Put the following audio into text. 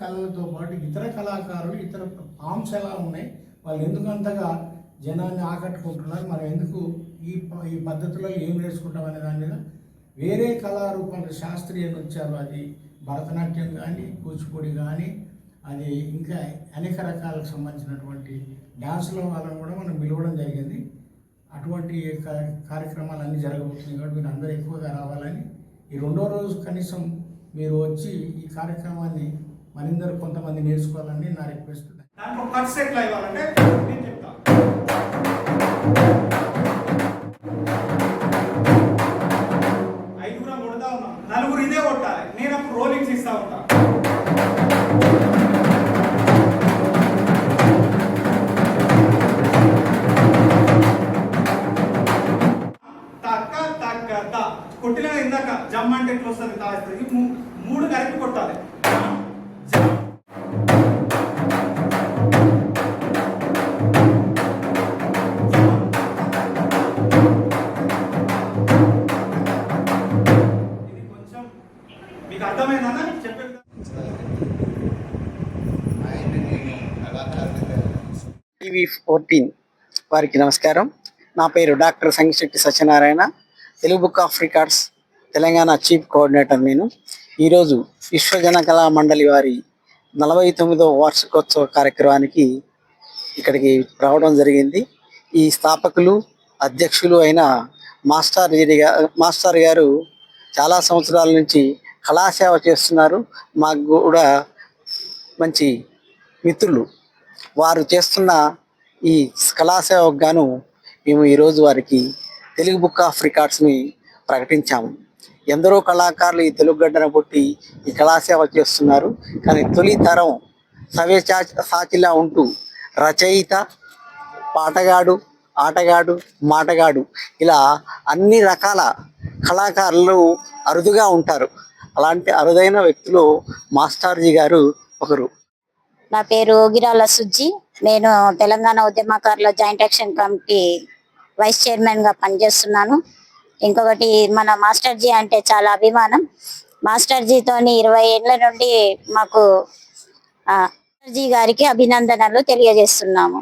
కళలతో పాటు ఇతర కళాకారులు ఇతర ఫామ్స్ ఎలా ఉన్నాయి? వాళ్ళు ఎందుకంతగా జనాన్ని ఆకట్టుకుంటున్నారు? మరి ఎందుకు ఈ ఈ పద్ధతిలో ఏం నేర్చుకుంటాం అనే దాని మీద వేరే కళారూపాలు శాస్త్రీయ నృత్యాలు అది భరతనాట్యం కానీ కూచిపూడి కానీ అది ఇంకా అనేక రకాలకు సంబంధించినటువంటి డ్యాన్స్లో వాళ్ళని కూడా మనం పిలవడం జరిగింది. అటువంటి కార్యక్రమాలు అన్నీ జరగబోతున్నాయి కాబట్టి మీరు అందరూ ఎక్కువగా రావాలని. ఈ రెండో రోజు కనీసం మీరు వచ్చి ఈ కార్యక్రమాన్ని మరిందరూ కొంతమంది నేర్చుకోవాలని నా రిక్వెస్ట్. దాంట్లో కట్స్ ఇవ్వాలంటే నేను చెప్తాను. కొడతా ఉన్నాను నలుగురు ఇదే కొట్టాలి. నేను అప్పుడు రోలింగ్స్ ఇస్తా ఉంటా. తక్క తక్క త. కొట్టిన ఇందాక జమ్ అంటే ఎట్లా వస్తుంది? తాస్తుంది మూడు కరెక్ట్ టీవీ ఫోర్టీన్ వారికి నమస్కారం. నా పేరు doctor Sangishetti Satyanarayana Telugu book of records Telangana chief coordinator నేను. ఈరోజు విశ్వజన కళా మండలి వారి నలభై తొమ్మిదవ వార్షికోత్సవ కార్యక్రమానికి ఇక్కడికి రావడం జరిగింది. ఈ స్థాపకులు అధ్యక్షులు అయిన మాస్టర్ గిరి మాస్టర్ గారు చాలా సంవత్సరాల నుంచి కళాసేవ చేస్తున్నారు. మాకు కూడా మంచి మిత్రులు. వారు చేస్తున్న ఈ కళాసేవకు గాను మేము ఈరోజు వారికి తెలుగు బుక్ ఆఫ్ రికార్డ్స్ని ప్రకటించాము. ఎందరో కళాకారులు ఈ తెలుగు గడ్డన పుట్టి ఈ కళాసేవ చేస్తున్నారు. కానీ తొలి తరం సవ్య సాచిలా ఉంటూ రచయిత పాటగాడు ఆటగాడు మాటగాడు ఇలా అన్ని రకాల కళాకారులు అరుదుగా ఉంటారు. అలాంటి అరుదైన వ్యక్తులు మాస్టార్జీ గారు ఒకరు. నా పేరు గిరాల సుజ్జి. నేను తెలంగాణ ఉద్యమకారుల జాయింట్ యాక్షన్ కమిటీ వైస్ చైర్మన్గా పనిచేస్తున్నాను. ఇంకొకటి మన మాస్టర్ జీ అంటే చాలా అభిమానం. మాస్టర్జీతోని ఇరవై ఏళ్ళ నుండి మాకు మాస్టర్జీ మాస్టర్ జీ గారికి అభినందనలు తెలియజేస్తున్నాము.